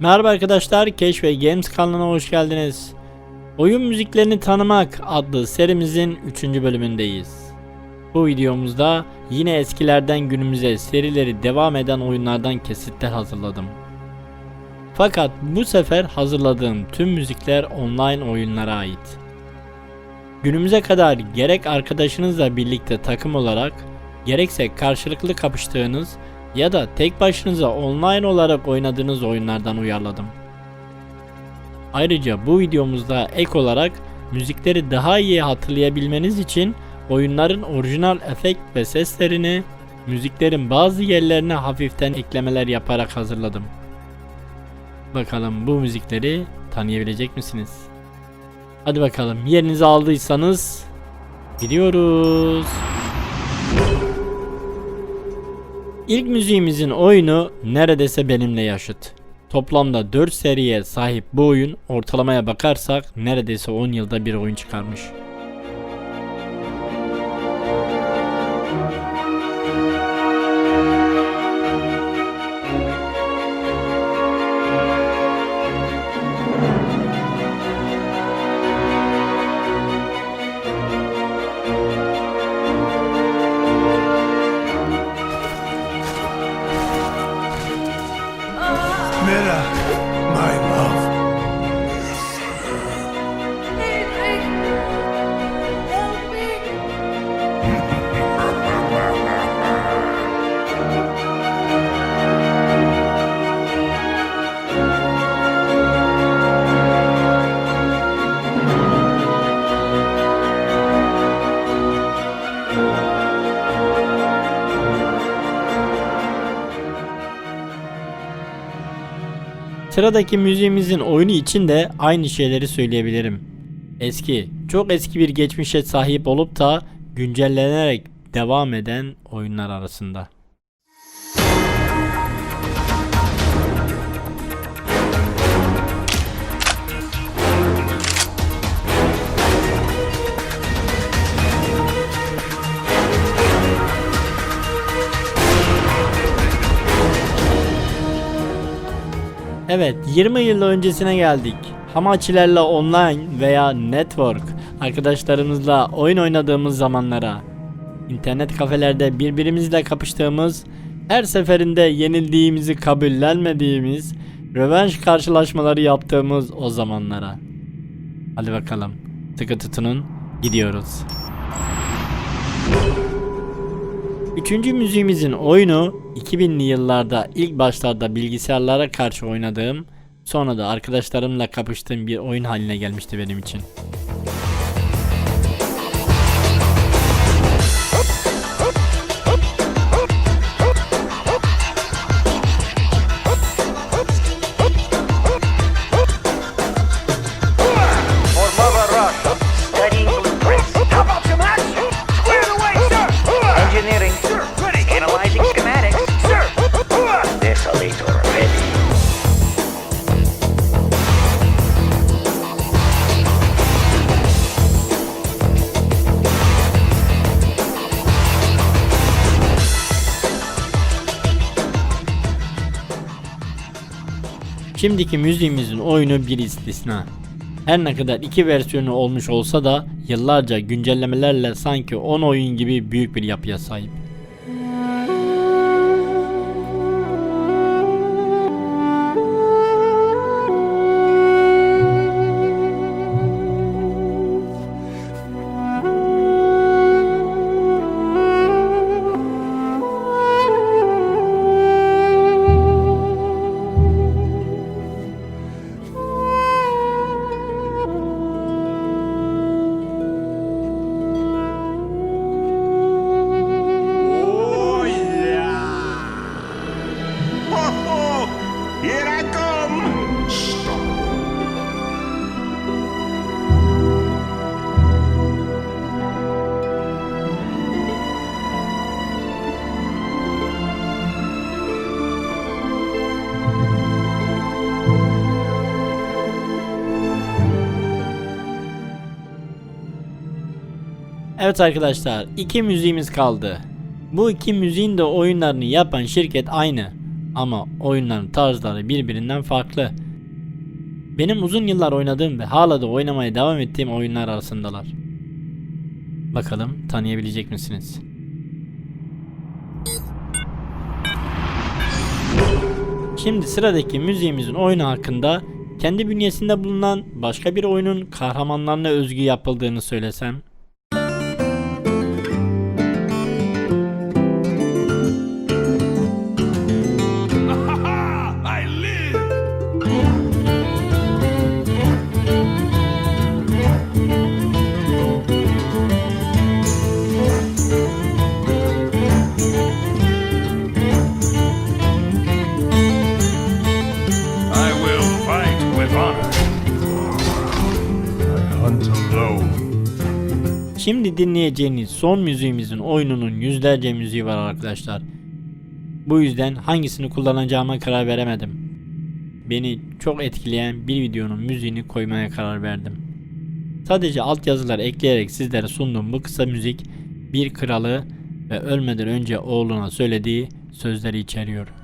Merhaba arkadaşlar, Keş ve Games kanalına hoş geldiniz. Oyun müziklerini tanımak adlı serimizin 3. bölümündeyiz. Bu videomuzda yine eskilerden günümüze serileri devam eden oyunlardan kesitler hazırladım. Fakat bu sefer hazırladığım tüm müzikler online oyunlara ait. Günümüze kadar gerek arkadaşınızla birlikte takım olarak, gerekse karşılıklı kapıştığınız ya da tek başınıza online olarak oynadığınız oyunlardan uyarladım. Ayrıca bu videomuzda ek olarak müzikleri daha iyi hatırlayabilmeniz için oyunların orijinal efekt ve seslerini müziklerin bazı yerlerine hafiften eklemeler yaparak hazırladım. Bakalım bu müzikleri tanıyabilecek misiniz? Hadi bakalım yerinizi aldıysanız gidiyoruz. İlk müziğimizin oyunu neredeyse benimle yaşıt. Toplamda 4 seriye sahip bu oyun ortalamaya bakarsak neredeyse 10 yılda bir oyun çıkarmış. Sıradaki müziğimizin oyunu için de aynı şeyleri söyleyebilirim. Eski, çok eski bir geçmişe sahip olup da güncellenerek devam eden oyunlar arasında. Evet 20 yıl öncesine geldik. Hamachilerle online veya network arkadaşlarımızla oyun oynadığımız zamanlara. İnternet kafelerde birbirimizle kapıştığımız, her seferinde yenildiğimizi kabullenmediğimiz, rövanş karşılaşmaları yaptığımız o zamanlara. Hadi bakalım. Sıkı tutunun. Gidiyoruz. Üçüncü müziğimizin oyunu 2000'li yıllarda ilk başlarda bilgisayarlara karşı oynadığım sonra da arkadaşlarımla kapıştığım bir oyun haline gelmişti benim için. Şimdiki müziğimizin oyunu bir istisna. Her ne kadar iki versiyonu olmuş olsa da yıllarca güncellemelerle sanki 10 oyun gibi büyük bir yapıya sahip. Evet arkadaşlar iki müziğimiz kaldı. Bu iki müziğin de oyunlarını yapan şirket aynı. Ama oyunların tarzları birbirinden farklı. Benim uzun yıllar oynadığım ve hala da oynamaya devam ettiğim oyunlar arasındalar. Bakalım tanıyabilecek misiniz? Şimdi sıradaki müziğimizin oyunu hakkında kendi bünyesinde bulunan başka bir oyunun kahramanlarına özgü yapıldığını söylesem. Dinleyeceğiniz son müziğimizin oyununun yüzlerce müziği var arkadaşlar. Bu yüzden hangisini kullanacağıma karar veremedim. Beni çok etkileyen bir videonun müziğini koymaya karar verdim. Sadece altyazılar ekleyerek sizlere sunduğum bu kısa müzik bir kralı ve ölmeden önce oğluna söylediği sözleri içeriyor.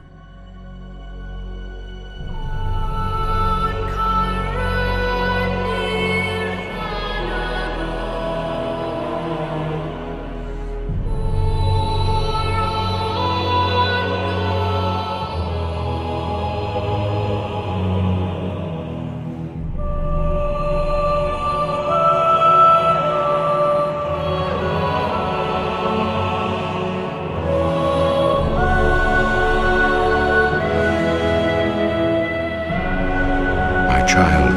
Child,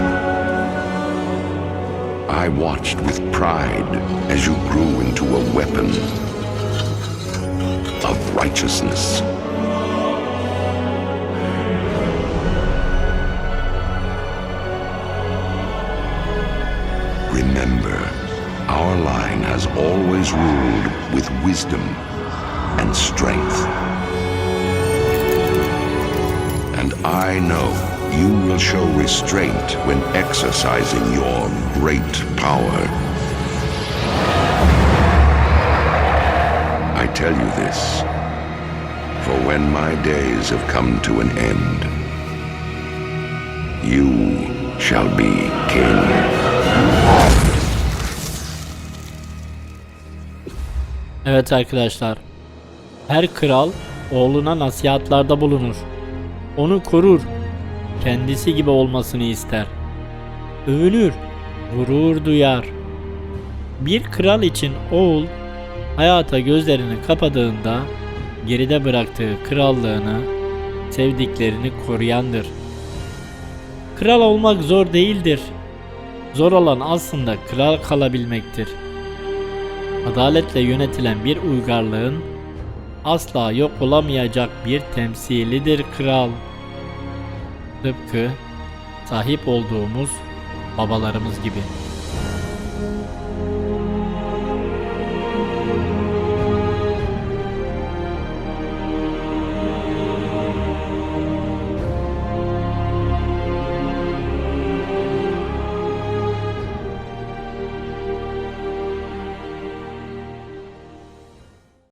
I watched with pride as you grew into a weapon of righteousness. Remember, our line has always ruled with wisdom and strength. And I know you will show restraint when exercising your great power. I tell you this, for when my days have come to an end, you shall be king. Evet arkadaşlar. Her kral oğluna nasihatlarda bulunur. Onu korur. Kendisi gibi olmasını ister. Övünür. Gurur duyar. Bir kral için oğul hayata gözlerini kapadığında geride bıraktığı krallığını, sevdiklerini koruyandır. Kral olmak zor değildir. Zor olan aslında kral kalabilmektir adaletle yönetilen bir uygarlığın asla yok olamayacak bir temsilidir kral. Tıpkı sahip olduğumuz babalarımız gibi.